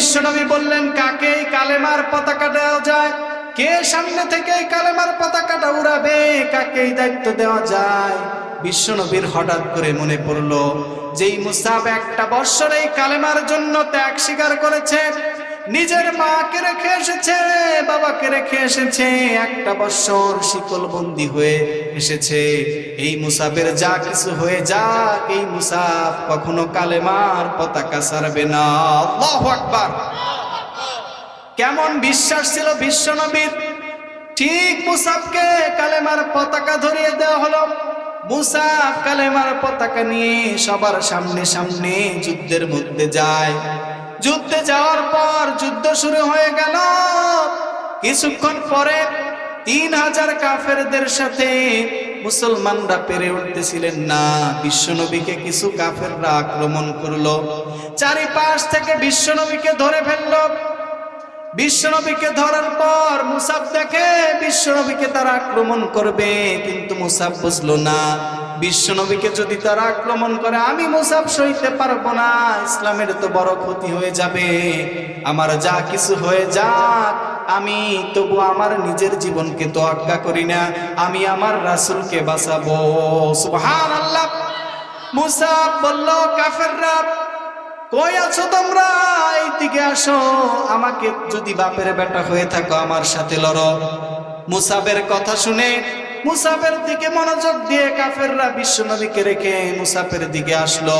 বিশ্বনবী বললেন, কাকে এই কালেমার পতাকা দেওয়া যায়? কে সামনে থেকে এই কালেমার পতাকাটা উড়াবে? কাকে দায়িত্ব দেওয়া যায়? বিশ্বনবীর হঠাৎ করে মনে পড়ল, যেই মুসাব একটা বৎসরে এই কালেমার জন্য ত্যাগ স্বীকার করেছে নিজের মাকে রেখে এসেছে, বাবাকে রেখে এসেছে। একটা বৎসর শিকল বন্দি হয়ে এসেছে। এই মুসাবের যা কিছু হয়ে যাক, এই মুসাফ কখনো কালেমার পতাকা সারবে না। আল্লাহু আকবার। কেমন বিশ্বাস ছিল বিশ্বনবীর ঠিক মুসাবকে কালেমার পতাকা ধরিয়ে দেওয়া হলো। মুসাফ কালেমার পতাকা নিয়ে সবার সামনে সামনে যুদ্ধের মধ্যে যায়। যুদ্ধে যাওয়ার পর যুদ্ধ শুরু হয়ে গেল। কিছুক্ষণ পরে তিন হাজার কাফেরদের সাথে মুসলমানরা পেরে উঠতেছিলেন না। বিশ্বনবীকে কিছু কাফেররা আক্রমণ করল। চারিপাশ থেকে বিশ্বনবীকে ধরে ফেলল। বিশ্বনবীকে ধরার পর মুসাফ দেখে বিশ্বনবীকে তারা আক্রমণ করবে, কিন্তু মুসাফ বুঝলো না। বিশ্বনবীকে যদি তারা আক্রমণ করে, আমি মুসাব সইতে পারব না। ইসলামের তো বড় ক্ষতি হয়ে যাবে। আমার যা কিছু হয়ে যাক, আমি তবু আমার নিজের জীবনকে তো আজ্ঞা করি না। আমি আমার রাসূলকে বাঁচাবো। সুবহান আল্লাহ মুসাব বলল, কাফেররা, কই আছো তোমরা? এই দিকে আসো। আমাকে যদি বাপের বেটা হয়ে থাকো, আমার সাথে লড়ো। মুসাবের কথা শুনে মুসাফের দিকে মনোযোগ দিয়ে কাফেররা বিশ্বনবীকে রেখে মুসাফের দিকে আসলো।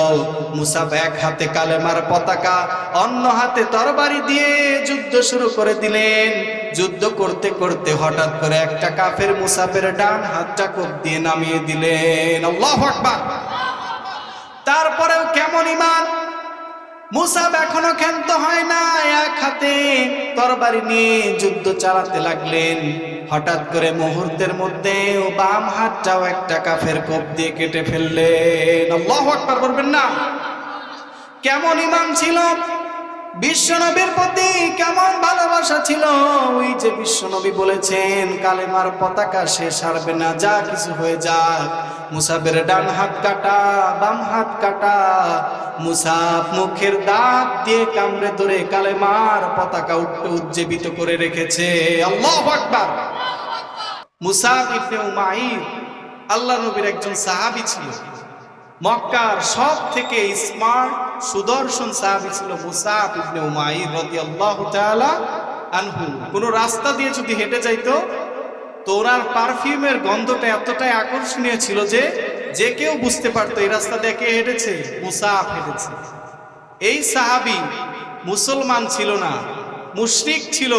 মুসাফ এক হাতে কালেমার পতাকা, অন্য হাতে তরবারি দিয়ে যুদ্ধ শুরু করে দিলেন। যুদ্ধ করতে করতে হঠাৎ করে একটা কাফের মুসাফের ডান হাতটা কোপ দিয়ে নামিয়ে দিলেন। তারপরেও কেমন ইমান মুসাব এখনও ক্ষান্ত হয় না এক হাতে তরবারি নিয়ে যুদ্ধ চালাতে লাগলেন। হঠাৎ করে মুহূর্তের মধ্যে ও বাম হাতটাও একটা কাফের কোপ দিয়ে কেটে ফেললেন। আল্লাহু আকবার বলবেন না। কেমন ইমাম ছিল? বিশ্বনবীর প্রতি কেমন ভালোবাসা ছিল? ওই যে বিশ্বনবী বলেছেন, কালেমার পতাকা সে সারবে না, যা কিছু হয়ে যাক। মুসাবের ডান হাত কাটা, বাম হাত কাটা। মুসাব মুখের দাঁত দিয়ে কামড়ে ধরে কালেমার পতাকা উঠতে উজ্জীবিত করে রেখেছে। আল্লাহ আকবার। মুসাব ইবনে উমাইর আল্লাহ নবীর একজন সাহাবী ছিল। মক্কার সব থেকে স্মার্ট সুদর্শন সাহাবী ছিল মুসাব ইবনে উমাইর রাদিয়াল্লাহু তাআলা আনহু। কোন রাস্তা দিয়ে যদি হেঁটে যাইতো তো ওনার পারফিউমের গন্ধটা এতটাই আকর্ষণীয় ছিল যে যে কেউ বুঝতে পারতো এই রাস্তা দিয়ে কে হেঁটেছে, মুসাফ হেঁটেছে। এই সাহাবী মুসলমান ছিল না, মুশরিক ছিল।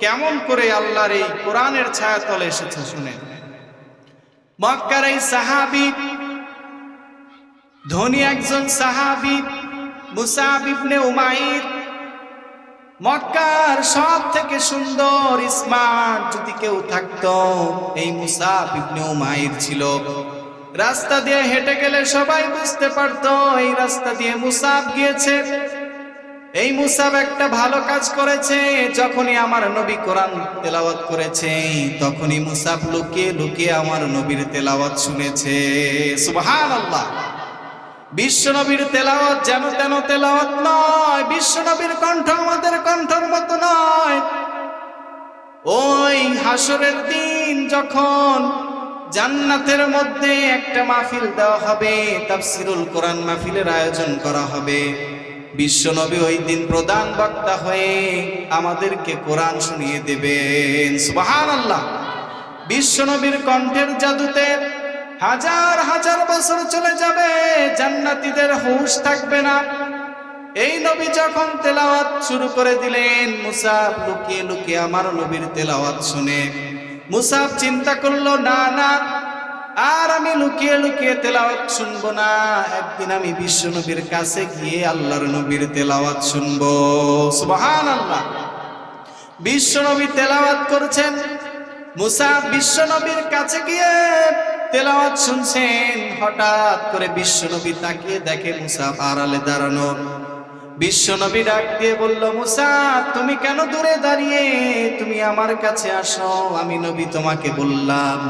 কেমন করে আল্লাহর এই কোরআনের ছায়াতলে এসেছে শুনে। মক্কার এই সাহাবী ধনী একজন সাহাবী, মুসাব ইবনে উমাইর। মক্কার সব থেকে সুন্দর স্মার্ট যদি কেউ থাকতো, এই মুসাব ইবনে উমাইর ছিল। রাস্তা দিয়ে হেঁটে গেলে সবাই বুঝতে পারতো, এই রাস্তা দিয়ে মুসাব গিয়েছে। এই মুসাব একটা ভালো কাজ করেছে, যখনই আমার নবী কোরআন তেলাওয়াত করেছে, তখনই মুসাব লুকিয়ে লুকিয়ে আমার নবীর তেলাওয়াত শুনেছে। সুবহানাল্লাহ। বিশ্বনবীর তেলাওয়াত যেন তেন তেলাওয়াত নয়, বিশ্বনবীর কণ্ঠ আমাদের কণ্ঠের মতো নয়। ওই হাসরের দিন যখন জান্নাতের মধ্যে একটা মাহফিল দেওয়া হবে, তাফসিরুল কোরআন মাহফিলের আয়োজন করা হবে। বিশ্বনবী ওই দিন প্রধান বক্তা হয়ে আমাদেরকে কোরআন শুনিয়ে দেবেন। সুবহানাল্লাহ। বিশ্বনবীর কণ্ঠের জাদুতে হাজার হাজার বছর চলে যাবে, জান্নাতীদের হুঁশ থাকবে না। এই নবী যখন তেলাওয়াত শুরু করে দিলেন মুসাফ লুকিয়ে লুকিয়ে আমার নবীর তেলাওয়াত শুনে মুসাফ চিন্তা করল, না না, আর আমি লুকিয়ে লুকিয়ে তেলাওয়াত শুনব না। একদিন আমি বিশ্ব নবীর কাছে গিয়ে আল্লাহর নবীর তেলাওয়াত শুনব। সুবহান আল্লাহ বিশ্ব নবী তেলাওয়াত করছেন মুসা বিশ্ব নবীর কাছে গিয়ে তেলাওয়াত শুনছেন, হঠাৎ করে বিশ্ব নবী তাকিয়ে দেখে মুসা আড়ালে দাঁড়ানো। বিশ্ব নবী ডাক দিয়ে বলল, মুসা, তুমি কেন দূরে দাঁড়িয়ে? তুমি আমার কাছে আসো, আমি নবী তোমাকে বললাম।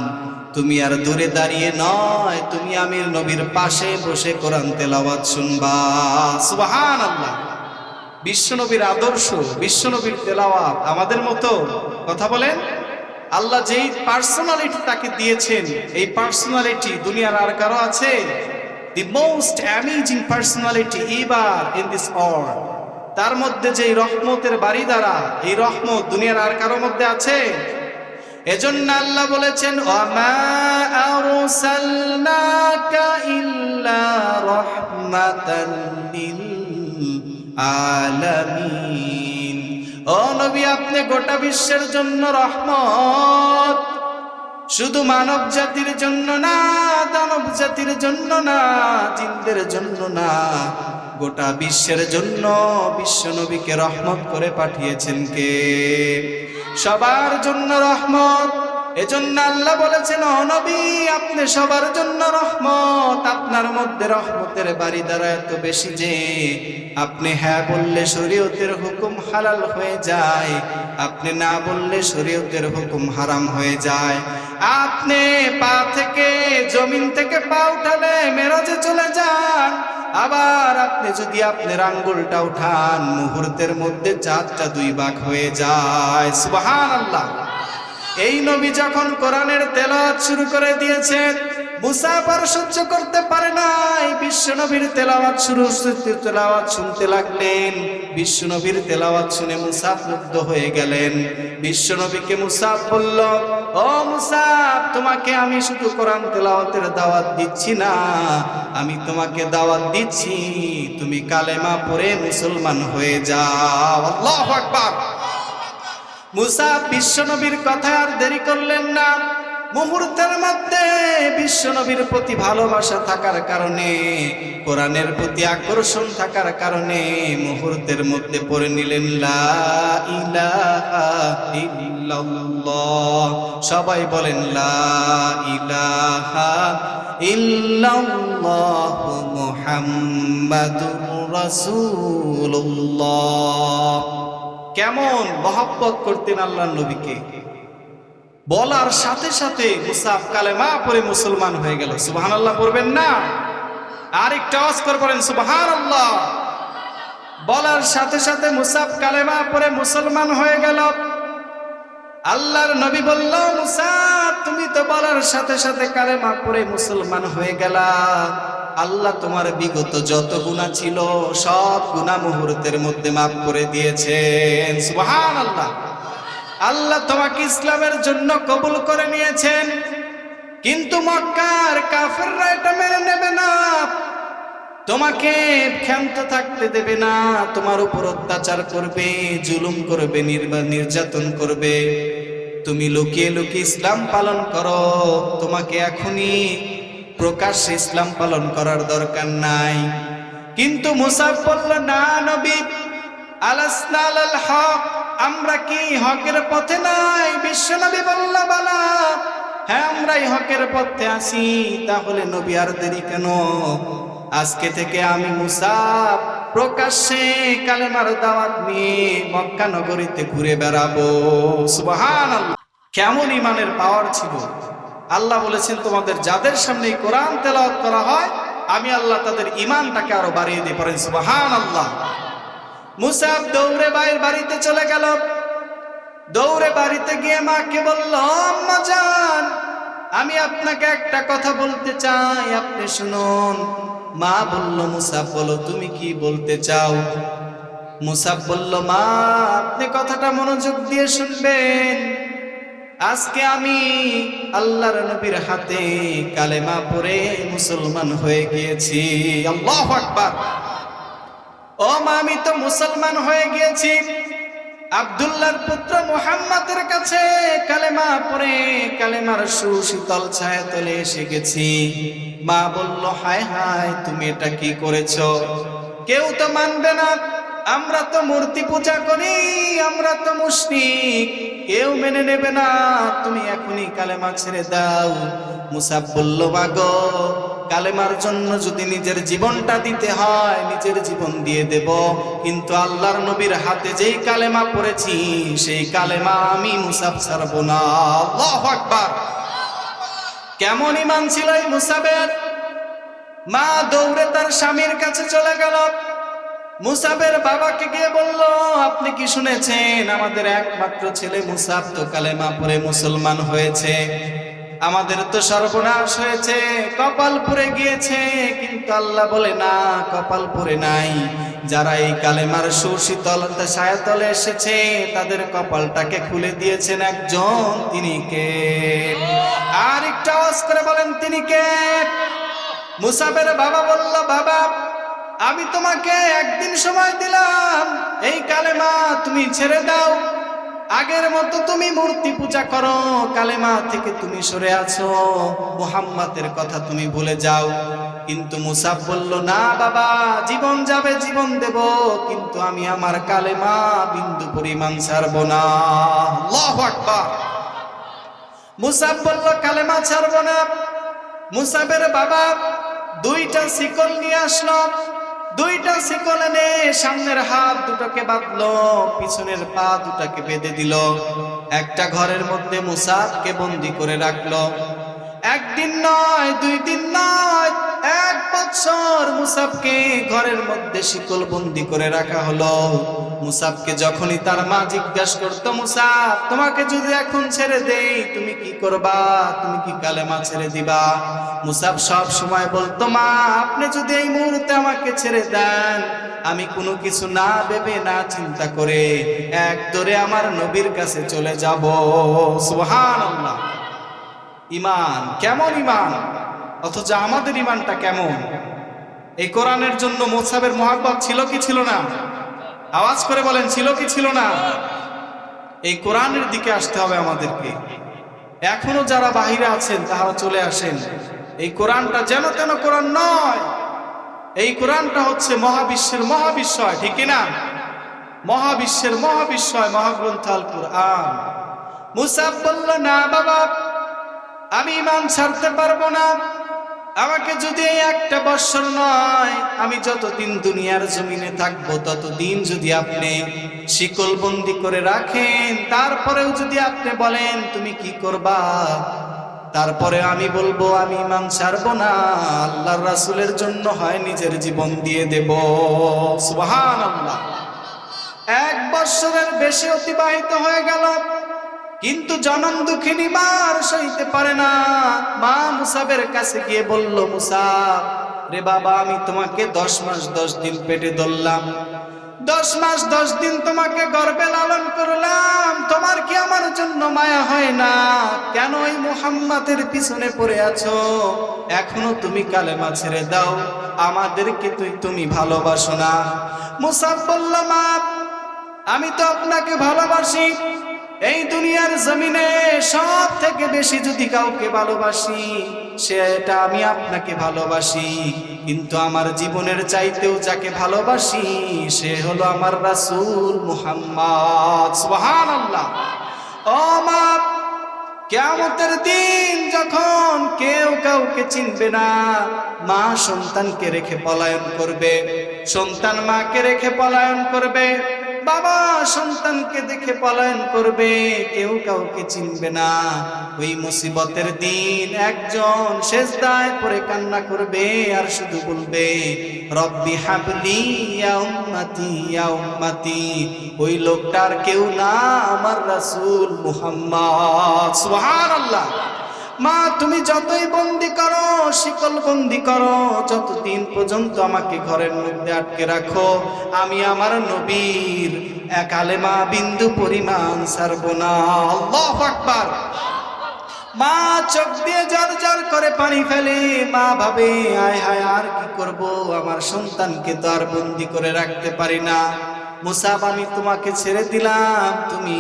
তুমি আর দূরে দাঁড়িয়ে নয়, তুমি আমির নবীর পাশে বসে কোরআন তেলাওয়াত শুনবা। সুবহানাল্লাহ। বিশ্বনবীর আদর্শ, বিশ্বনবীর তেলাওয়াত আমাদের মতো। কথা বলেন। আল্লাহ যেই পার্সোনালিটি তাকে দিয়েছেন, এই পার্সোনালিটি দুনিয়ার আর কারও আছে? The most amazing personality ever in this world তার মধ্যে যে রহমতের বাড়ি দ্বারা এই রহমত দুনিয়ার আর কারও মধ্যে আছে? এজন্য আল্লাহ বলেছেন, ওয়ামা ও নবী, আপনি গোটা বিশ্বের জন্য রহমত। শুধু মানব জাতির জন্য না, দানব জাতির জন্য না, জিনদের জন্য না, গোটা বিশ্বের জন্য বিশ্ব নবীকে রহমত করে পাঠিয়েছেন কে? সবার জন্য রহমত। এজন্য আল্লাহ বলেছেন, "ও নবী, আপনি সবার জন্য রহমত। আপনার মধ্যে রহমতের বাড়ি দ্বারা এত বেশি যে আপনি হ্যাঁ বললে শরীয়তের হুকুম হালাল হয়ে যায়, আপনি না বললে শরীয়তের হুকুম হারাম হয়ে যায়। আপনি পা থেকে, জমিন থেকে পা উঠালে মেরাজে চলে যান। আবার আপনি যদি আপনার আঙ্গুলটা উঠান, মুহূর্তের মধ্যে চারটা দুই ভাগ হয়ে যায়। সুবাহান আল্লাহ এই নবী যখন কোরআনের তেলাওয়াত শুরু করে দিয়েছেন মুসাফার সহ্য করতে পারে নাই। বিশ্ব নবীর তেলাওয়াত শুরু তেলাওয়াত শুনতে লাগলেন। বিশ্ব নবীর তেলাওয়াত শুনে মুসাফ মুগ্ধ হয়ে গেলেন। বিশ্ব নবীকে মুসাফ বলল, ও মুসাফ তোমাকে আমি শুধু কোরআন তেলাওয়াতের দাওয়াত দিচ্ছি না, আমি তোমাকে দাওয়াত দিচ্ছি। তুমি কালেমা পড়ে মুসলমান হয়ে যাও। আল্লাহু আকবার। মুসা বিশ্বনবীর কথা আর দেরি করলেন না। মুহূর্তের মধ্যে বিশ্বনবীর প্রতি ভালোবাসা থাকার কারণে, কোরআনের প্রতি আকর্ষণ থাকার কারণে মুহূর্তের মধ্যে পড়ে নিলেন সবাই বলেন মুহাম্মাদুর রাসূলুল্লাহ। কেমন মহাব্বত করতেন আল্লাহ নবীকে? বলার সাথে সাথে মুসাফ কালেমা পরে মুসলমান হয়ে গেল। সুবাহান আল্লাহ পড়বেন না? আর একটা আওয়াজ করে পড়েন সুবাহান আল্লাহ বলার সাথে সাথে মুসাফ কালেমা পরে মুসলমান হয়ে গেল। আল্লাহর নবী বলল মুসাফ তুমি তো বলার সাথে সাথে কালেমা পরে মুসলমান হয়ে গেলা। আল্লাহ তোমার বিগত যত গুণা ছিল, সব গুণা মুহূর্তের মধ্যে মাফ করে দিয়েছেন। সুবহান আল্লাহ আল্লাহ তোমাকে ইসলামের জন্য কবুল করে নিয়েছেন। কিন্তু মক্কার কাফেররা এটা মেনে নেবে না। তোমাকে ক্ষান্ত থাকতে দেবে না। তোমার উপর অত্যাচার করবে, জুলুম করবে নির্যাতন করবে। তুমি লুকিয়ে লুকিয়ে ইসলাম পালন করো। তোমাকে এখনই প্রকাশ্যে ইসলাম পালন করার দরকার নাই। কিন্তু মুসাফ বলল, না নবী আলাসনাল আল হক, আমরা কি হকের পথে নাই? বিশ্বনবী বলল, বালা হ্যাঁ আমরাই হকের পথে আসি তাহলে নবী আর দেরি কেন? আজকে থেকে আমি মুসাফ প্রকাশ্যে কালেমার দাওয়াত নিয়ে মক্কা নগরীতে ঘুরে বেড়াবো। সুবহানাল্লাহ। কেমন ইমানের পাওয়ার ছিল। আল্লাহ বলেছেন, তোমাদের যাদের সামনে কোরআন তেলাওয়াত করা হয়, আমি আল্লাহ তাদের ইমানটাকে আরও বাড়িয়ে দিই পারেন সুবাহান আল্লাহ মুসাফ দৌড়ে বাইর বাড়িতে চলে গেল। দৌড়ে বাড়িতে গিয়ে মাকে বলল, আম্মা জান, আমি আপনাকে একটা কথা বলতে চাই, আপনি শুনুন। মা বলল মুসাফ বলো, তুমি কি বলতে চাও? মুসাফ বলল, মা, আপনি কথাটা মনোযোগ দিয়ে শুনবেন। আজকে আমি আল্লাহর নবীর হাতে কালেমা পড়ে মুসলমান হয়ে গিয়েছি। আল্লাহ আকবার। ও মা, আমি তো মুসলমান হয়ে গিয়েছি। আব্দুল্লাহর পুত্র মুহাম্মাদের কাছে কালেমা পড়ে কালেমার সুশীতল ছায়া তলে এসে গেছি। মা বলল, হায় হায়, তুমি এটা কি করেছ? কেউ তো মানবে না। আমরা তো মূর্তি পূজা করি, আমরা তো মুশরিক। কেউ মেনে নেবে না, তুমি এখনই কালেমা ছেড়ে দাও। মুসাব বলল মাগো কালেমার জন্য যদি নিজের জীবনটা দিতে হয়, নিজের জীবন দিয়ে দেব। কিন্তু আল্লাহর নবীর হাতে যেই কালেমা পড়েছি, সেই কালেমা আমি মুসাব ছাড়বো না। আল্লাহু আকবার। কেমন ইমান ছিল এই মুসাবের? মা দৌড়ে তার স্বামীর কাছে চলে গেল। মুসাবের বাবাকে গিয়ে বলল, আপনি কি শুনেছেন? আমাদের একমাত্র ছেলে মুসাব তো কালেমা পরে মুসলমান হয়েছে। আমাদের তো সর্বনাশ হয়েছে কপাল পুড়ে গিয়েছে। কিন্তু আল্লাহ বলে, না কপাল পুড়ে নাই। যারা এই কালেমার সুশীতল ছায়াতলে এসেছে, তাদের কপালটাকে খুলে দিয়েছেন একজন। তিনি কে? আর একটু আওয়াজ করে বলেন, তিনি কে? মুসাবের বাবা বলল, বাবা আমি তোমাকে একদিন সময় দিলাম। এই কালেমা তুমি ছেড়ে দাও। আগের মতো তুমি মূর্তি পূজা করো। কালেমা থেকে তুমি সরে আছো। মুহাম্মাদের কথা তুমি ভুলে যাও। কিন্তু মুসাব বলল, না বাবা, জীবন যাবে, জীবন দেব। কিন্তু আমি আমার কালেমা বিন্দু পরিমাণ ছাড়ব না। মুসাব বলল, কালেমা ছাড়ব না। মুসাবের বাবা দুইটা শিকল নিয়ে আসলো। দুইটা শিকল এনে সামনের হাত দুটোকে বাঁধলো, পিছনের পা দুটাকে বেঁধে দিল। একটা ঘরের মধ্যে মুসাদকে বন্দি করে রাখল। একদিন নয়, দুই দিন নয়, এক বছর মুসাবকে ঘরের মধ্যে শিকল বন্দি করে রাখা হলো। মুসাবকে যখনই তার মা জিজ্ঞাসা করতো, মুসাব, তোমাকে যদি এখন ছেড়ে দেই, তুমি কি করবা? তুমি কি কালেমা ছেড়ে দিবা? মুসাব সব সময় বলতো, মা, আপনি যদি এই মুহূর্তে আমাকে ছেড়ে দেন, আমি কোনো কিছু না ভেবে, না চিন্তা করে এক দরে আমার নবীর কাছে চলে যাব। সুবহানাল্লাহ। ইমান, কেমন ইমান? অথচ আমাদের ইমানটা কেমন? এই কোরআনের জন্য মোসাবের মহাব্বত ছিল কি ছিল না? আওয়াজ করে বলেন, ছিল কি ছিল না? এই কোরআনের দিকে আসতে হবে আমাদেরকে। এখনও যারা বাহিরে আছেন, তাহারা চলে আসেন। এই কোরআনটা যেন তেন কোরআন নয়। এই কোরআনটা হচ্ছে মহাবিশ্বের মহাবিশ্বয়, ঠিক না মহাবিশ্বের মহাবিশ্বয়, মহাগ্রন্থ আল কোরআন মুসাব বলল, না বাবা আমি ইমান ছাড়তে পারব না। আমাকে যদি এই একটা বৎসর নয়, আমি যতদিন দুনিয়ার জমিনে থাকব, ততদিন যদি আপনি শিকল বন্দি করে রাখেন, তারপরেও যদি আপনি বলেন, তুমি কি করবা? তারপরে আমি বলব, আমি ইমান ছাড়বো না। আল্লাহর রাসুলের জন্য হয় নিজের জীবন দিয়ে দেব। সুবহান আল্লাহ এক বৎসরের বেশি অতিবাহিত হয়ে গেল। কিন্তু জনম দুঃখিনী মার সইতে পারে না। মা মুসাবের কাছে গিয়ে বলল, মুসাব, রে বাবা, আমি তোমাকে দশ মাস দশ দিন পেটে ধরলাম। দশ মাস দশ দিন তোমাকে গর্বে লালন করলাম। তোমার কি আমার জন্য মায়া হয় না? কেন এই মুহাম্মাদের পিছনে পড়ে আছো? এখনও তুমি কালেমা ছেড়ে দাও। আমাদেরকে তুই তুমি ভালোবাসো না। মুসাফ বলল, মা, আমি তো আপনাকে ভালোবাসি। এই দুনিয়ার জমিনে সব থেকে বেশি যদি কাউকে ভালোবাসি, সেটা আমি আপনাকে ভালোবাসি। কিন্তু আমার জীবনের চাইতেও যাকে ভালোবাসি, সে হলো আমার রাসূল মুহাম্মদ। সুবহানাল্লাহ। ও মা, কেয়ামতের দিন যখন কেউ কাউকে চিনবে না, মা সন্তানকে রেখে পলায়ন করবে। সন্তান মাকে রেখে পলায়ন করবে। বাবা সন্তানকে দেখে পলায়ন করবে, কেউ কাউকে চিনবে না। ওই মুসিবতের দিন একজন শেষ দায় পরে কান্না করবে আর শুধু বলবে, রব্বি হাবলি উম্মতি। ওই লোকটার কেউ না, আমার রাসূল মুহাম্মদ। সুবহানাল্লাহ। মা, তুমি যতই বন্দি করো, শিকল বন্দি করো, যতদিন পর্যন্ত আমাকে ঘরের মধ্যে আটকে রাখো, আমি আমার নবীর এক আলেমা বিন্দু পরিমাণ সারব না। আল্লাহ আকবার। মা, চোখ দিয়ে জর জর করে পানি ফেলে। মা ভাবে, আয়, হায়, আর কি করব? আমার সন্তানকে তো আর বন্দি করে রাখতে পারি না। মুসাব, আমি তোমাকে ছেড়ে দিলাম। তুমি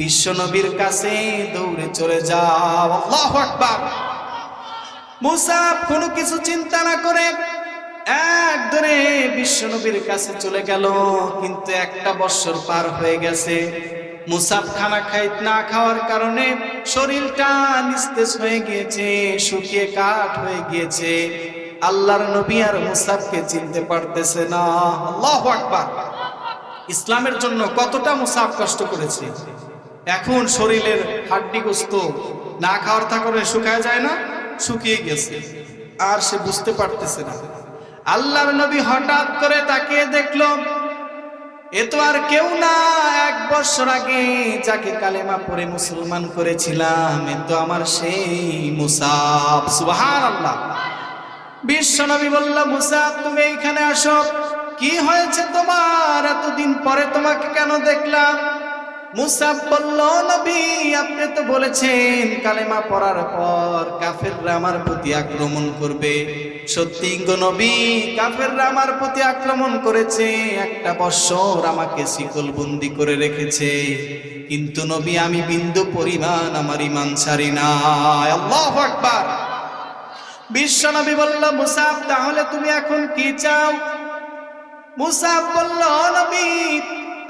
বিশ্ব নবীর কাছে দৌড়ে চলে যাও। আল্লাহু আকবার। মুসাব কোনো কিছু চিন্তা না করে এক ধরে বিশ্ব নবীর কাছে চলে গেল, কিন্তু একটা বছর পার হয়ে গেছে। মুসাব খানা খাই না খাওয়ার কারণে শরীরটা নিস্তেজ হয়ে গিয়েছে, শুকিয়ে কাঠ হয়ে গিয়েছে। আল্লাহর নবী আর মুসাবকে চিনতে পারতেছে না। আল্লাহু আকবার। ইসলামের জন্য কতটা মুসাফ কষ্ট করেছে? এখন শরীরের হাড্ডি গোস্ত না খাওয়ার থাকার শুকায় যায় না, শুকিয়ে গেছে। আর সে বুঝতে পারতেছে না। আল্লাহর নবী হঠাৎ করে তাকিয়ে দেখল, এ তো আর কেউ না, এক বছর আগে যাকে কালেমা পরে মুসলমান করেছিলাম, এ তো আমার সেই মুসাফ। সুবহান আল্লাহ বিশ্বনবী বলল, মুসাফ, তুমি এইখানে আসো। কি হয়েছে তোমার? এতদিন পরে তোমাকে কেন দেখলাম? মুসাফ বলল, নবী, আপনি তো বলেছেন কালেমা পড়ার পর কাফেররা আমার প্রতি আক্রমণ করবে। সত্যি নবী, কাফেররা আমার প্রতি আক্রমণ করেছে। একটা বৎসর আমাকে শিকল বন্দি করে রেখেছে। কিন্তু নবী, আমি বিন্দু পরিমাণ আমার ইমান ছাড়ি না আল্লাহ আকবার। বিশ্বনবী বলল মুসাফ তাহলে তুমি এখন কি চাও? মুসাফ বলল নবী,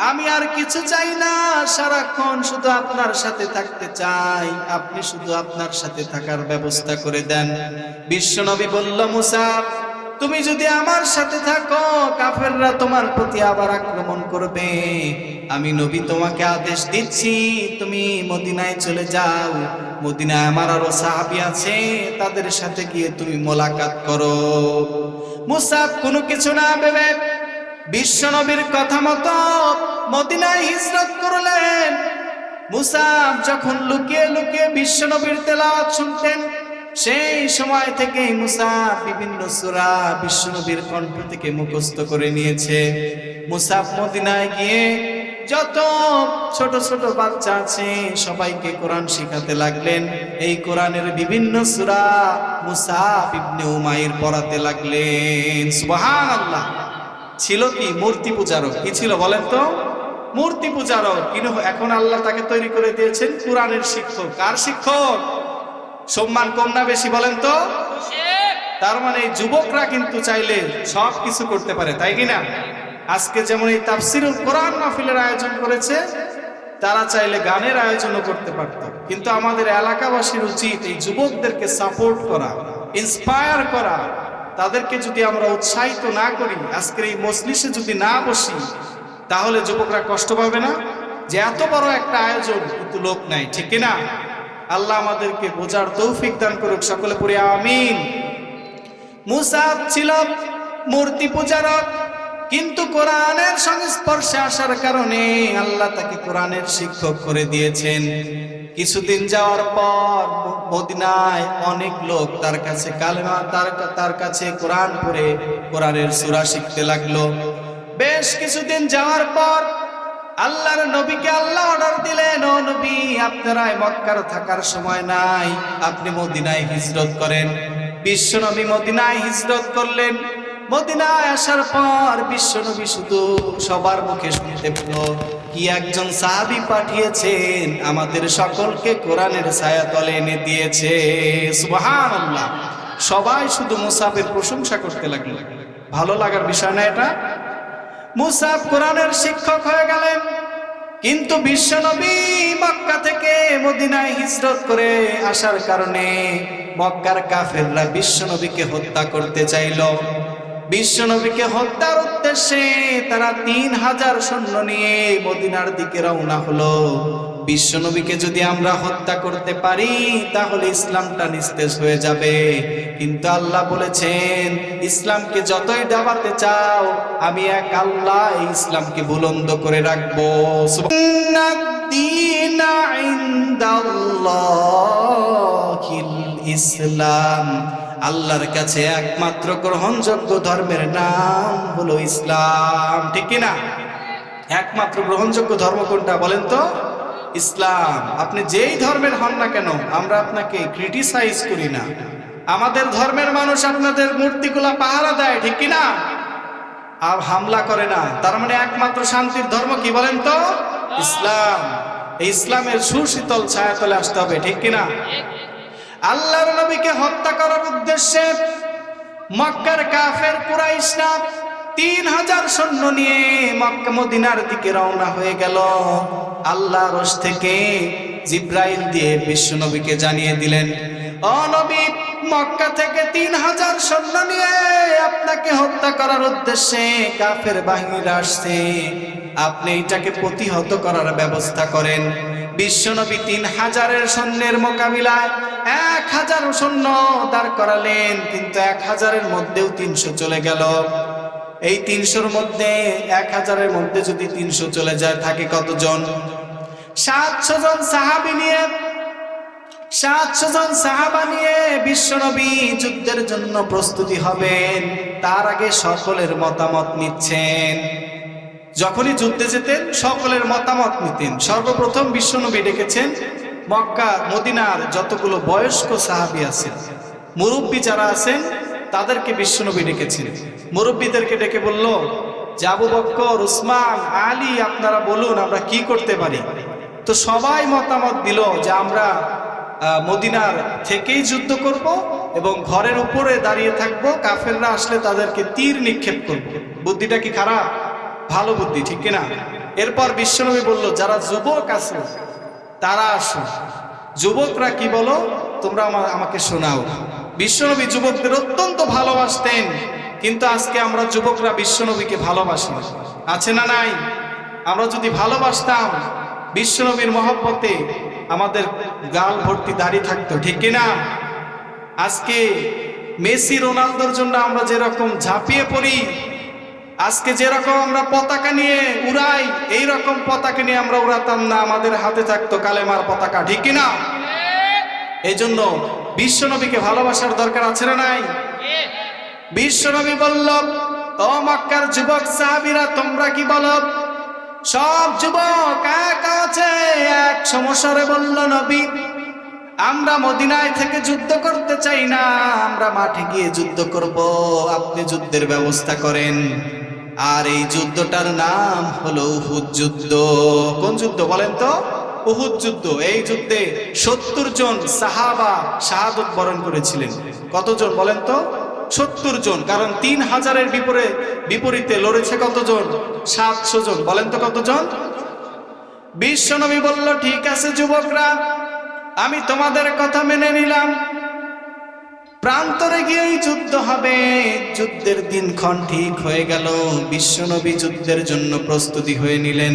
আমি আর কিছু চাই না, সারাক্ষণ শুধু আপনার সাথে থাকতে চাই। আপনি শুধু আপনার সাথে থাকার ব্যবস্থা করে দেন। বিশ্বনবী বলল মুসাফ তুমি যদি আমার সাথে থাকো, কাফেররা তোমার প্রতি আবার আক্রমণ করবে। আমি নবী তোমাকে আদেশ দিচ্ছি, তুমি মদিনায় চলে যাও। মদিনায় আমার আরও সাহাবি আছে, তাদের সাথে গিয়ে তুমি মোলাকাত করো। মুসাফ কোনো কিছু না ভেবে বিশ্বনবীর কথা মতো মদিনায় হিজরত করলেন। মুসাফ যখন লুকিয়ে লুকিয়ে বিশ্বনবীর তেলাওয়াত শুনতেন, সেই সময় থেকে মুসাফ বিভিন্ন সূরা বিশ্বনবীর কণ্ঠ থেকে মুখস্থ করে নিয়েছে। মুসাফ মদিনায় গিয়ে যত ছোট ছোট বাচ্চা আছে, সবাইকে কোরআন শিখাতে লাগলেন। এই কোরআনের বিভিন্ন সুরা মুসাফ ইবনে উমাইর পড়াতে লাগলেন। সুবহানাল্লাহ। ছিল কি মূর্তি পূজারক কি ছিল বলেন তো? মূর্তি পূজারক কিন্তু এখন আল্লাহ তাকে তৈরি করে দিয়েছেন কোরআনের শিক্ষক। কার শিক্ষক? সম্মান কম না বেশি বলেন তো? তার মানে এই যুবকরা কিন্তু চাইলে সব কিছু করতে পারে, তাই কি না? আজকে যেমন এই তাফসিরুল কোরআন মাহফিলের আয়োজন করেছে, তারা চাইলে গানের আয়োজনও করতে পারত। কিন্তু আমাদের এলাকাবাসীর উচিত এই যুবকদেরকে সাপোর্ট করা ইন্সপায়ার করা। তাদেরকে যদি আমরা উৎসাহিত না করি, আজকের এই মজলিসে যদি না বসি, তাহলে যুবকরা কষ্ট পাবে না? যে এত বড় একটা আয়োজন, কিন্তু লোক নাই, ঠিক না? আল্লাহ আমাদেরকে বোঝার তৌফিক দান করুক, সকলে পড়ে আমিন। মুসাফ ছিল মূর্তি পূজারক, কিন্তু কোরআনের সংস্পর্শে আসার কারণে আল্লাহ তাকে কোরআনের শিক্ষক করে দিয়েছেন। কিছুদিন যাওয়ার পর মদিনায় অনেক লোক তার কাছে কালেমা, তার তার কাছে কোরআন পড়ে, কোরআনের সূরা শিখতে লাগল। বেশ কিছুদিন যাওয়ার পর আল্লাহর নবীকে আল্লাহ অর্ডার দিলেন, ও নবী আপনারা মক্কার থাকার সময় নাই, আপনি মদিনায় হিজরত করেন। বিশ্ব নবী মদিনায় হিজরত করলেন। মদিনায় আসার পর বিশ্ব নবী শুধু সবার মুখে শুনতে পেল। কি একজন সাহাবি পাঠিয়েছেন? আমাদের সকলকে কোরআনের ছায়া তলে এনে দিয়েছে। সবাই শুধু মুসাফের প্রশংসা করতে লাগল। ভালো লাগার বিষয় না এটা? মুসাফ কোরআনের শিক্ষক হয়ে গেলেন। কিন্তু বিশ্বনবী মক্কা থেকে মদিনায় হিজরত করে আসার কারণে মক্কার কাফেররা বিশ্বনবীকে হত্যা করতে চাইল। বিশ্বনবীকে হত্যার উদ্দেশ্যে তারা তিন হাজার সৈন্য নিয়ে মদিনার দিকে রওনা হলো। বিশ্বনবীকে যদি আমরা হত্যা করতে পারি, তাহলে ইসলামটা নিস্তেজ হয়ে যাবে। কিন্তু আল্লাহ বলেছেন, ইসলামকে যতই দাবাতে চাও, আমি এক আল্লাহ এই ইসলামকে বুলন্দ করে রাখব। ইসলাম। আল্লাহর কাছে একমাত্র গ্রহণযোগ্য ধর্মের নাম হলো ইসলাম। ঠিক কি না? একমাত্র গ্রহণযোগ্য ধর্ম কোনটা বলেন তো? ইসলাম। আপনি যেই ধর্মের হন না কেন, আমরা আপনাকে ক্রিটিসাইজ করি না। আমাদের ধর্মের মানুষ আপনাদের মূর্তিগুলা পাহারা দেয়, ঠিক কি না? আর হামলা করে না। তার মানে একমাত্র শান্তির ধর্ম কি বলেন তো? ইসলাম। ইসলামের সুশীতল ছায়াতলে আসতে হবে, ঠিক কিনা আল্লাহর নবীকে হত্যা করার উদ্দেশ্যে মক্কার কাফের কুরাইশরা তিন হাজার সৈন্য নিয়ে মক্কা মদিনার দিকে রওনা হয়ে গেল। আল্লাহ রস থেকে জিব্রাইল দিয়ে বিশ্ব নবীকে জানিয়ে দিলেন অনবী মক্কা থেকে তিন হাজার সৈন্য নিয়ে আপনাকে হত্যা করার উদ্দেশ্যে কাফের বাহিনীরা আসছে। আপনি এটাকে প্রতিহত করার ব্যবস্থা করেন। বিশ্বনবী তিন হাজারের সৈন্যের মোকাবিলায় এক হাজার সৈন্য দাঁড় করালেন, কিন্তু এক হাজারের মধ্যেও তিনশো চলে গেল। এই তিনশোর মধ্যে এক হাজারের মধ্যে যদি তিনশো চলে যায়, থাকে কতজন? সাতশো জন সাহাবি নিয়ে, সাতশো জন সাহাবা নিয়ে বিশ্বনবী যুদ্ধের জন্য প্রস্তুতি হবেন। তার আগে সকলের মতামত নিচ্ছেন। যখনই যুদ্ধে যেতেন, সকলের মতামত নিতেন। সর্বপ্রথম বিশ্বনবী ডেকেছেন মক্কা, মদিনার যতগুলো বয়স্ক সাহাবি আছেন। মুরব্বী যারা আছেন, তাদেরকে বিশ্বনবী ডেকেছেন। মুরব্বীদেরকে ডেকে বলল আবু বক্কর, উসমান, আলী, আপনারা বলুন, আমরা কি করতে পারি? তো সবাই মতামত দিল যে আমরা মদিনার থেকেই যুদ্ধ করব এবং ঘরের উপরে দাঁড়িয়ে থাকব। কাফেররা আসলে তাদেরকে তীর নিক্ষেপ করব। বুদ্ধিটা কি খারাপ? ভালো বুদ্ধি, ঠিক কিনা? এরপর বিশ্বনবী বলল, যারা যুবক আছে, তারা আসুন। যুবকরা কি বলো? তোমরা আমার আমাকে শোনাও। বিশ্বনবী যুবকদের অত্যন্ত ভালোবাসতেন, কিন্তু আজকে আমরা যুবকরা বিশ্বনবীকে ভালোবাসি আছে না নাই? আমরা যদি ভালোবাসতাম, বিশ্বনবীর মহব্বতে আমাদের গাল ভর্তি দাঁড়িয়ে থাকতো, ঠিক কিনা? আজকে মেসি, রোনালদোর জন্য আমরা যেরকম ঝাঁপিয়ে পড়ি আজকে যেরকম আমরা পতাকা নিয়ে উড়াই, এই রকম পতাকা নিয়ে আমরা উড়াতাম না, আমাদের হাতে থাকতো কালেমার পতাকা, ঠিক কিনা? এই জন্য বিশ্বনবীকে ভালোবাসার দরকার আছে না নাই? বিশ্বনবী বলল, ও মক্কার যুবক সাহাবীরা, তোমরা কি বলো? সব যুবক এক আছে, এক সমস্যারে বলল, নবী, আমরা মদিনায় থেকে যুদ্ধ করতে চাই না, আমরা মাঠে গিয়ে যুদ্ধ করব, আপনি যুদ্ধের ব্যবস্থা করেন। আর এই যুদ্ধটার নাম হলো উহুদ যুদ্ধ। কোন যুদ্ধ বলেন তো? উহুদ যুদ্ধ। এই যুদ্ধে সত্তর জন সাহাবা শাহাদত বরণ করেছিলেন। কতজন বলেন তো? সত্তর জন। কারণ তিন হাজারের বিপরে বিপরীতে লড়েছে কতজন? সাতশো জন। বলেন তো কতজন? বিশ্বনবী বলল, ঠিক আছে যুবকরা, আমি তোমাদের কথা মেনে নিলাম। প্রান্তরে গিয়েই যুদ্ধ হবে। যুদ্ধের দিনক্ষণ ঠিক হয়ে গেল। বিশ্বনবী যুদ্ধের জন্য প্রস্তুতি হয়ে নিলেন।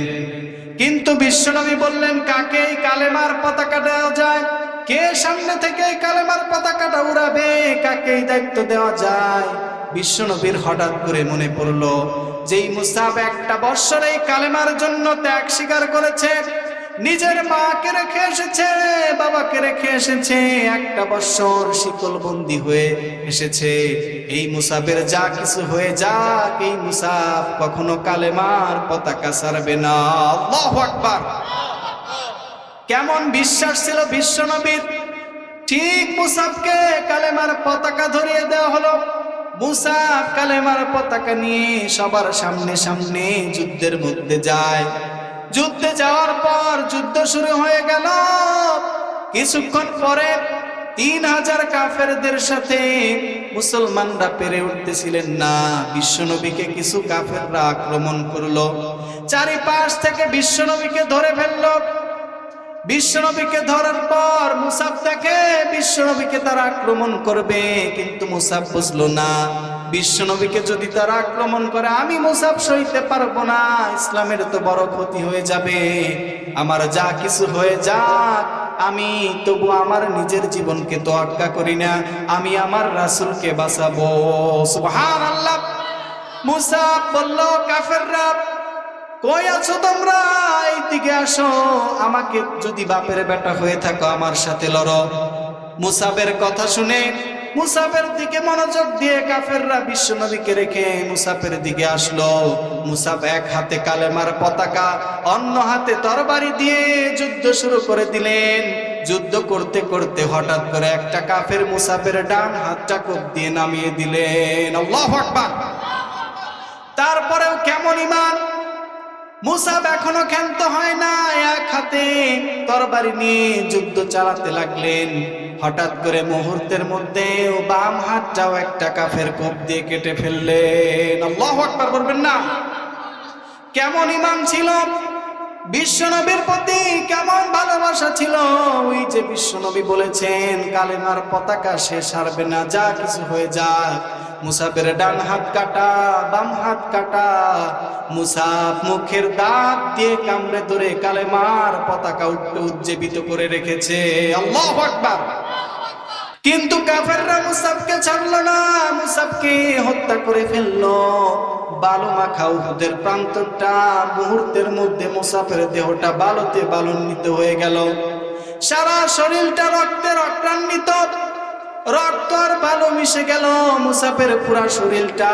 কিন্তু বিশ্বনবী বললেন, কাকে এই কালেমার পতাকা দেওয়া যায়? কে সামনে থেকে কালেমার পতাকাটা উড়াবে? কাকে এই দায়িত্ব দেওয়া যায়? বিশ্বনবীর হঠাৎ করে মনে পড়ল, যেই মুসাব একটা বৎসর এই কালেমার জন্য ত্যাগ স্বীকার করেছে নিজের মাকে রেখে এসেছে, বাবাকে রেখে এসেছে, একটা বৎসর শিকল বন্দি হয়ে এসেছে। এই মুসাবের যা কিছু হয়ে যাক, এই মুসাফ কখনো কালেমার পতাকা ছাড়বে না। আল্লাহু আকবার। কেমন বিশ্বাস ছিল বিশ্বনবীর ঠিক মুসাবকে কালেমার পতাকা ধরিয়ে দেওয়া হলো। মুসাব কালেমার পতাকা নিয়ে সবার সামনে সামনে যুদ্ধের মধ্যে যায়। যুদ্ধে যাওয়ার পর যুদ্ধ শুরু হয়ে গেল। কিছুক্ষণ পরে তিন হাজার কাফেরদের সাথে মুসলমানরা পেরে উঠতেছিলেন না। বিশ্বনবীকে কিছু কাফেররা আক্রমণ করল। চারিপাশ থেকে বিশ্বনবীকে ধরে ফেলল। বিশ্বনবীকে ধরার পর মুসাব দেখে বিশ্বনবীকে তারা আক্রমণ করবে, কিন্তু মুসাব বুঝলো না। বিশ্বনবীকে যদি তারা আক্রমণ করে, আমি মুসাফ সইতে পারব না। ইসলামের তো বড় ক্ষতি হয়ে যাবে। আমার যা কিছু হয়ে যাক, আমি তবু আমার নিজের জীবনকে তো আজ্ঞা করি না, আমি আমার রাসূলকে বাঁচাবো। সুবহান আল্লাহ মুসাব বলল, কাফেররা, কই আছো তোমরা? এই দিকে আসো। আমাকে যদি বাপের বেটা হয়ে থাকো, আমার সাথে লড়ো। মুসাফের কথা শুনে মুসাফের দিকে মনোযোগ দিয়ে কাফেররা বিশ্বনবীকে রেখে মুসাফের দিকে আসলো। মুসাফ এক হাতে কালেমার পতাকা, অন্য হাতে তরবারি দিয়ে যুদ্ধ শুরু করে দিলেন। যুদ্ধ করতে করতে হঠাৎ করে একটা কাফের মুসাফের ডান হাতটা কোপ দিয়ে নামিয়ে দিলেন। আল্লাহু আকবার! তারপরেও কেমন ইমান মুসাব এখনও ক্ষান্ত হয় না এক হাতে তরবারি নিয়ে যুদ্ধ চালাতে লাগলেন। হঠাৎ করে মুহূর্তের মধ্যে ও বাম হাতটাও একটা কাফের কোপ দিয়ে কেটে ফেললেন। আল্লাহু আকবার বলবেন না। কেমন ইমান ছিল? বিশ্বনবীর প্রতি কেমন ভালোবাসা ছিল? ওই যে বিশ্বনবী বলেছেন, কালেমার পতাকা সে সারবে না, যা কিছু হয়ে যাক মুসাফের ডান হাত কাটা, বাম হাত কাটা। মুসাফ মুখের দাঁত দিয়ে কামড়ে ধরে কালেমার পতাকা উজ্জীবিত করে রেখেছে। আল্লাহ আকবার। কিন্তু কাফেররা মুসাবকে ছাড়লো না, মুসাবকে হত্যা করে ফেলল। বালু মাখা উহুদের প্রান্তরটা মুহূর্তের মধ্যে মুসাফের দেহটা বালুতে বালুন্বিত হয়ে গেল। সারা শরীরটা রক্তে রক্তান্বিত। রক্ত আর বালু মিশে গেল, মুসাফের পুরা শরীরটা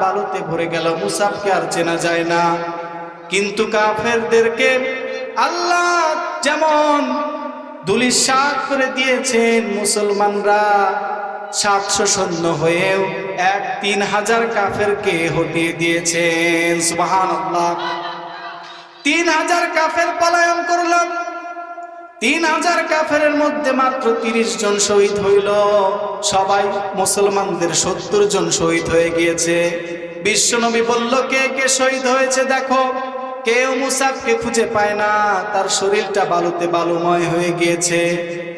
বালুতে ভরে গেল, মুসাফকে আর চেনা যায় না। কিন্তু কাফেরদেরকে আল্লাহ যেমন দুলিশাত করে দিয়েছেন মুসলমানরা। সাতশো সৈন্য হয়েও এক তিন হাজার কাফেরকে হটিয়ে দিয়েছেন। সুবাহান তিন হাজার কাফের পলায়ন করলাম তিন হাজার কাফের মধ্যে মাত্র তিরিশ জন শহীদ হইল। সবাই মুসলমানদের সত্তর জন শহীদ হয়ে গিয়েছে। বিশ্বনবী বলল, কে কে শহীদ হয়েছে দেখো। কেউ মুসাফকে খুঁজে পায় না। তার শরীরটা বালুতে বালুময় হয়ে গিয়েছে।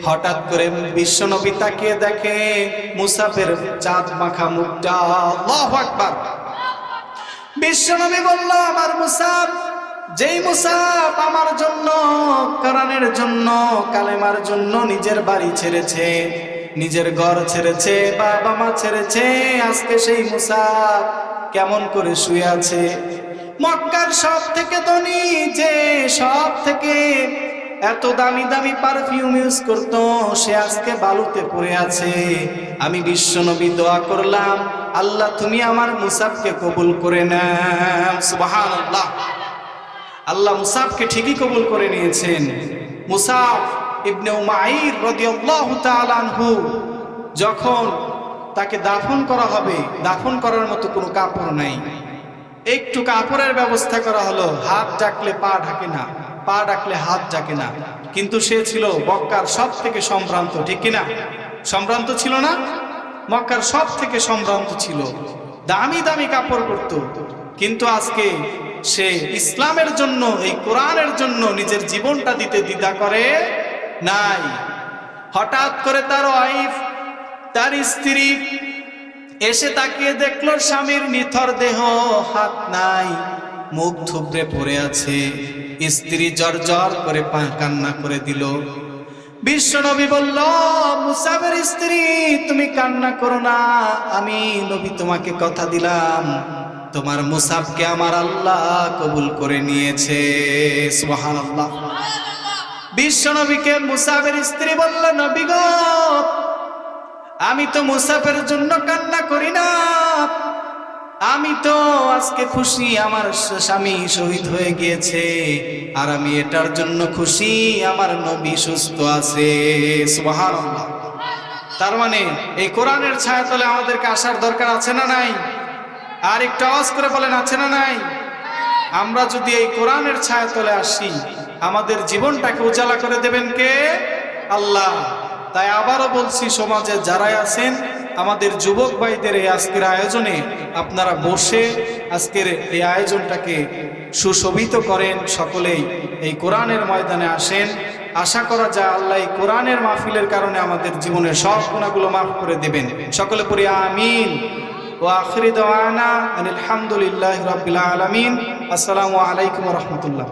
হঠাৎ করে বিশ্বনবী তাকিয়ে দেখে মুসাফের চাঁদ মাখা মুখটা আকবার। বিশ্বনবী বলল, আমার মুসাফ যেই মুসাফ আমার জন্য, কোরআনের জন্য, কালেমার জন্য নিজের বাড়ি ছেড়েছে, নিজের ঘর ছেড়েছে বাবা মা ছেড়েছে, আজকে সেই মুসাফ কেমন করে শুয়ে আছে? মক্কার সব থেকে ধনী, যে সব থেকে এত দামি দামি পারফিউম ইউজ করতো, সে আজকে বালুতে পড়ে আছে। আমি বিশ্বনবী দোয়া করলাম, আল্লাহ তুমি আমার মুসাফকে কবুল করে সুবহানাল্লাহ। আল্লাহ মুসাফকে ঠিকই কবুল করে নিয়েছেন। মুসাফ ইবনে উমাইর রাদিয়াল্লাহু তাআলা যখন তাকে দাফন করা হবে, দাফন করার মতো কোনো কাপড় নাই। একটু কাপড়ের ব্যবস্থা করা হলো, হাত ডাকলে পা ঢাকে না, পা ডাকলে হাত ডাকে না। কিন্তু সে ছিল মক্কার সব থেকে সম্ভ্রান্ত, ঠিক কিনা? সম্ভ্রান্ত ছিল না? মক্কার সব থেকে সম্ভ্রান্ত ছিল। দামি দামি কাপড় পরত। কিন্তু আজকে সে ইসলামের জন্য, এই কোরআনের জন্য নিজের জীবনটা দিতে দ্বিধা করে নাই। হঠাৎ করে তার ওয়াইফ, তার স্ত্রী এসে তাকিয়ে দেখল স্বামীর নিথর দেহ, হাত নাই, মুখ থুবড়ে পড়ে আছে। স্ত্রী জ্বর জ্বর করে কান্না করে দিল। বিশ্বনবী বলল মুসাফের স্ত্রী, তুমি কান্না করো না। আমি নবী তোমাকে কথা দিলাম। তোমার মুসাফকে আমার আল্লাহ কবুল করে নিয়েছে। সুবহানাল্লাহ। বিশ্বনবীকে মুসাফের স্ত্রী বলল, নবী গো আমি তো মুসাফের জন্য কান্না করি না। আমি তো আজকে খুশি, আমার স্বামী শহীদ হয়ে গিয়েছে। আর আমি এটার জন্য খুশি, আমার নবী সুস্থ আছে। তার মানে এই কোরআনের ছায়াতলে আমাদেরকে আসার দরকার আছে না নাই? আর একটু আওয়াজ করে বলেন, আছে না নাই? আমরা যদি এই কোরআনের ছায়াতলে আসি, আমাদের জীবনটাকে উজালা করে দেবেন কে? আল্লাহ। তাই আবারও বলছি, সমাজে যারাই আছেন, আমাদের যুবক ভাইদের এই আজকের আয়োজনে আপনারা বসে আজকের এই আয়োজনটাকে সুশোভিত করেন, সকলেই এই কোরআনের ময়দানে আসেন। আশা করা যায় আল্লাহ এই কোরআনের মাহফিলের কারণে আমাদের জীবনের সব গুণাগুলো মাফ করে দেবেন। সকলে পড়ি, আমিন। ও আখরি দাওয়ানা আলহামদুলিল্লাহ রাব্বিল আলামিন। আসসালামু আলাইকুম রহমতুল্লাহ।